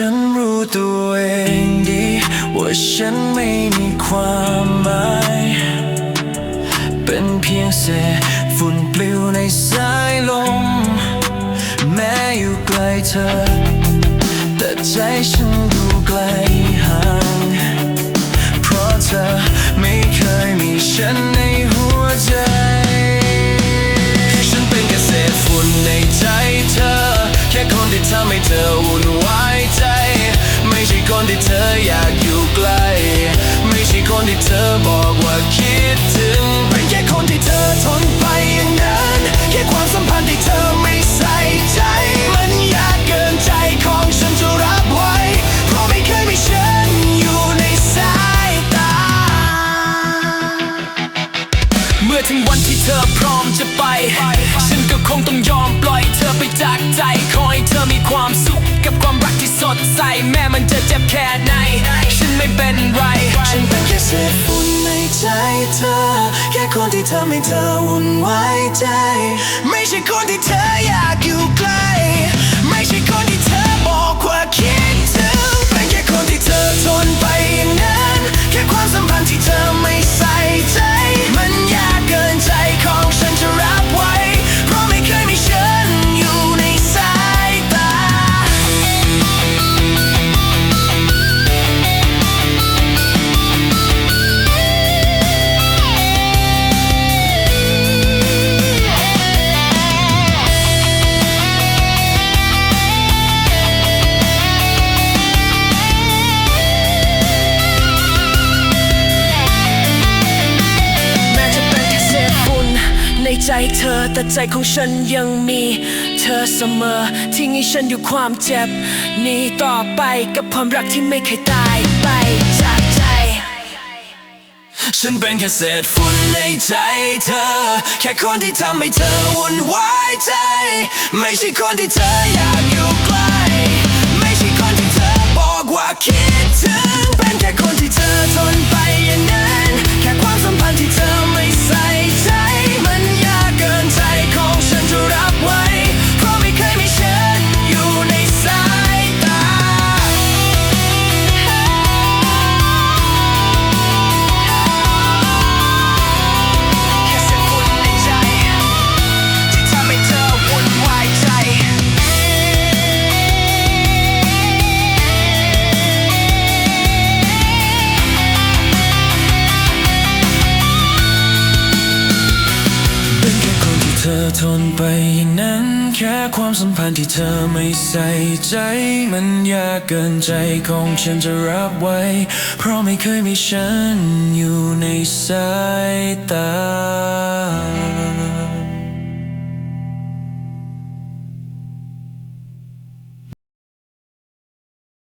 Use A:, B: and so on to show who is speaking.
A: ฉันรู้ตัวเองดี ว่าฉันไม่มีความหมาย เป็นเพียงเศษฝุ่นปลิวในสายลม แม้อยู่ไกลเธอ แต่ใจฉันดูไกลห่าง เพราะเธอไม่เคยมีฉันในหัวใจ ฉันเป็นแค่เศษฝุ่นในใจเธอ แค่คนที่ทำให้เธอ ที่เธอไม่ใส่ใจ มันยากเกินใจของฉันจะรับไว้ เพราะไม่เคยมีฉันอยู่ในสายตา
B: เมื่อถึงวันที่เธอพร้อมจะไป ฉันก็คงต้องยอมปล่อยเธอไปจากใจ ขอให้เธอมีความสุขกับความรักที่สดใส แม้มันจะเจ็บแค่ไหน ฉันไม่เป็นไร
A: ฉันเป็นแค่เศษฝุ่นในใจเธอ ค่คนที่ทำให้เธอวุ่นวายใจ ไม่ใช่คนที่เธออยากอยู่ใกล้ ใจเธ
B: อแต่ใจของฉันยังมี เธอเสมอที่งี้ฉันอยู่ความเจ็บหนี้ต่อไปกับความรักที่ไม่เคยตายไปจากใจ
A: ฉันเป็นแค่เศษฝุ่นในใจเธอ แค่คนที่ทำให้เธอวุ่นวายใจ ไม่ใช่คนที่เธออยากอยู่ใกล้ ไม่ใช่คนที่เธอบอกว่าคิดถึง อทนไปอย่างนั้น แค่ความสัมพันธ์ที่เธอไม่ใส่ใจ มันยากเกินใจของฉันจะรับไว้ เพราะไม่เคยมีฉันอยู่ในสายตา